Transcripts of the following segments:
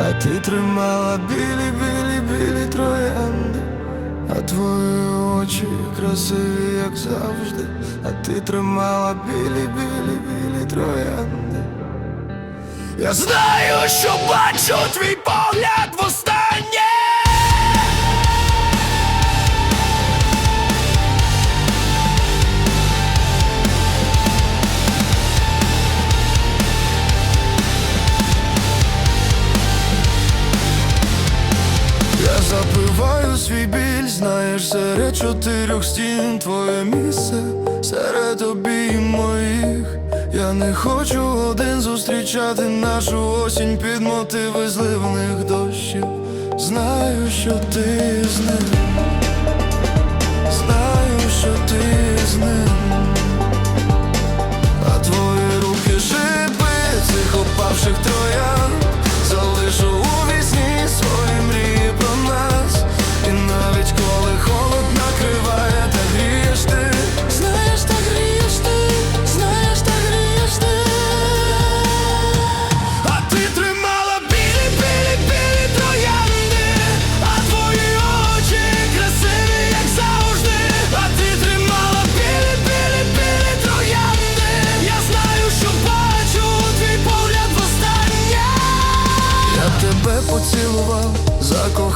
а ти тримала білі, білі, білі троянди, а твої очі красиві, як завжди, а ти тримала білі, білі, білі троянди. Я знаю, що бачу твій погляд в Я знаєш, серед чотирьох стін твоє місце, серед обій моїх. Я не хочу один зустрічати нашу осінь під мотиви зливних дощів. Знаю, що ти з ним,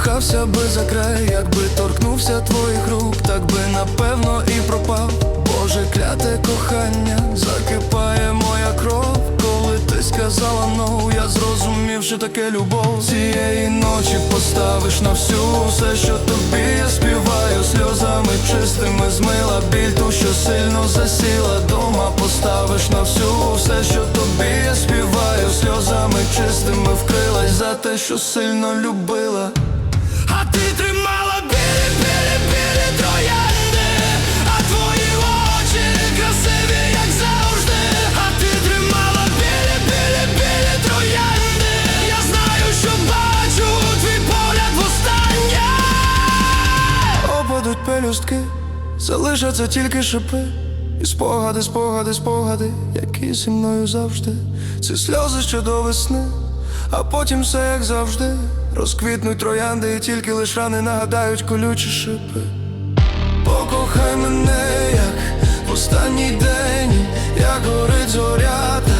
закохався би за край, якби торкнувся твоїх рук, так би напевно і пропав. Боже, кляте кохання, закипає моя кров. Коли ти сказала no, я зрозумів, що таке любов. Цієї ночі поставиш на всю все, що тобі я співаю, сльозами чистими змила біль, ту, що сильно засіла дома. Поставиш на всю все, що тобі я співаю, сльозами чистими вкрилась за те, що сильно любила. А ти тримала білі, білі, білі троянди, а твої очі красиві, як завжди. А ти тримала білі, білі, білі троянди. Я знаю, що бачу твій погляд востаннє. Опадуть пелюстки, залишаться тільки шипи. І спогади, спогади, спогади, які зі мною завжди. Це сльози ще до весни, а потім все як завжди. Розквітнуть троянди, і тільки лиш рани нагадають колючі шипи. Покохай мене, як в останній день, як горить зоря, та